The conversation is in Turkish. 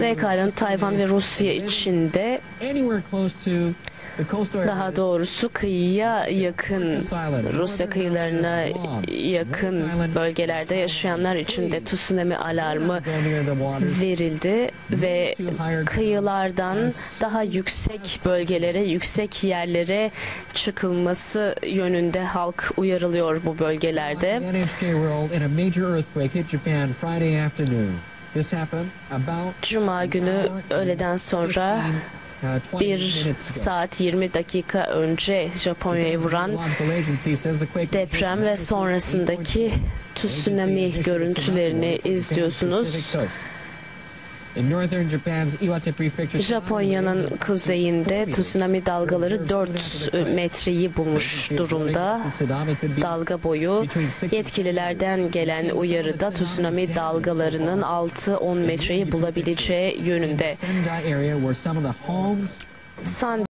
Ve Tayvan ve Rusya için de daha doğrusu kıyıya yakın, Rusya kıyılarına yakın bölgelerde yaşayanlar için de tsunami alarmı verildi ve kıyılardan daha yüksek bölgelere, yüksek yerlere çıkılması yönünde halk uyarılıyor bu bölgelerde. Cuma günü öğleden sonra bir saat 20 dakika önce Japonya'yı vuran deprem ve sonrasındaki tsunami görüntülerini izliyorsunuz. Japonya'nın kuzeyinde tsunami dalgaları 4 metreyi bulmuş durumda. Dalga boyu yetkililerden gelen uyarıda tsunami dalgalarının 6-10 metreyi bulabileceği yönünde. San